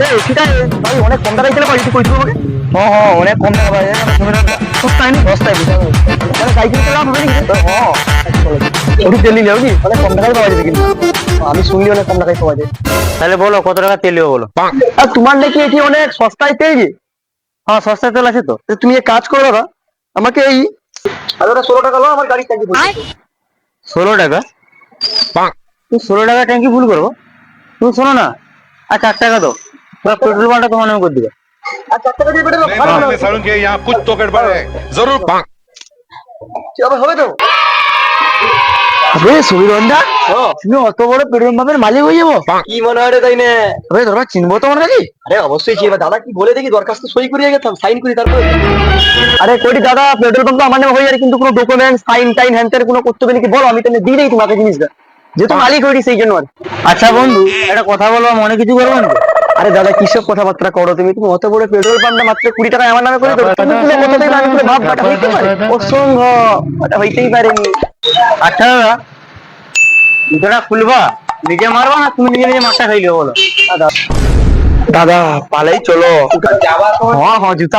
তেল সেটা ভাই অনেক কম টাকায় তেল পাই তুই আমাকে। হ্যাঁ হ্যাঁ অনেক কম টাকা পাই সস্তায় নি? সস্তায় বিশাল তাহলে সাইকেল তেল হবে নাকি? হ্যাঁ ওটি তেল নিলে কি? অনেক কম টাকায় পাওয়া যাবে কিন্তু। আমি শুনলি অনেক কম টাকায় পাওয়া যায়। তাহলে বলো কত টাকা তেল বলো? আর তোমার নাকি এটি অনেক সস্তায় তেল হ্যাঁ সস্তায় তেল আছে তো। তুমি এক কাজ করো দাদা। আমাকে এই ষোলো টাকা লো আমার গাড়ি ট্যাঙ্কি ষোলো টাকা? ষোলো টাকা ট্যাঙ্কি ভুল করব। তুমি শোনো না আচ্ছা, টাকা দাও। পেট্রোল পাম্পটা তোমার নামে করে দিবে। আচ্ছা, আরে মালিক হয়ে যাব? চিনবো আরে অবশ্যই চিনবো। দাদা কি বলে দেখি দরখাস্ত সই করিয়ে গেতাম সাইন করি তারপর। আরে কোটি দাদা পেট্রোল পাম্প আমার নামে হয়ে যাবে কিন্তু কোনো ডকুমেন্ট সাইন টাইন হ্যান কোনো করতে হবে নাকি? বলো আমি তাহলে দিয়ে দেই তোমাকে জিনিসটা। যেহেতু মালিক হয়েছি সেই জন্য আর। আচ্ছা বন্ধু একটা কথা বলব মনে কিছু করব না আরে দাদা কিসব কথাবার্তা করো তুমি? তুমি অত বড় পেট্রোল পাম্পটা মাত্র কুড়ি টাকা আমার নামে করে দেবো তুমি পুরো কথাটাই আমি পুরো ভাব কাটা হইতে পারে? অসম্ভব ওটা হইতেই পারেনি। আচ্ছা দাদা জুতোটা খুলবা নিজে মারবা না তুমি নিজে নিজে মাথা খাইলে বলো? দাদা। দাদা পালাই চলো। হ্যাঁ হ্যাঁ জুতা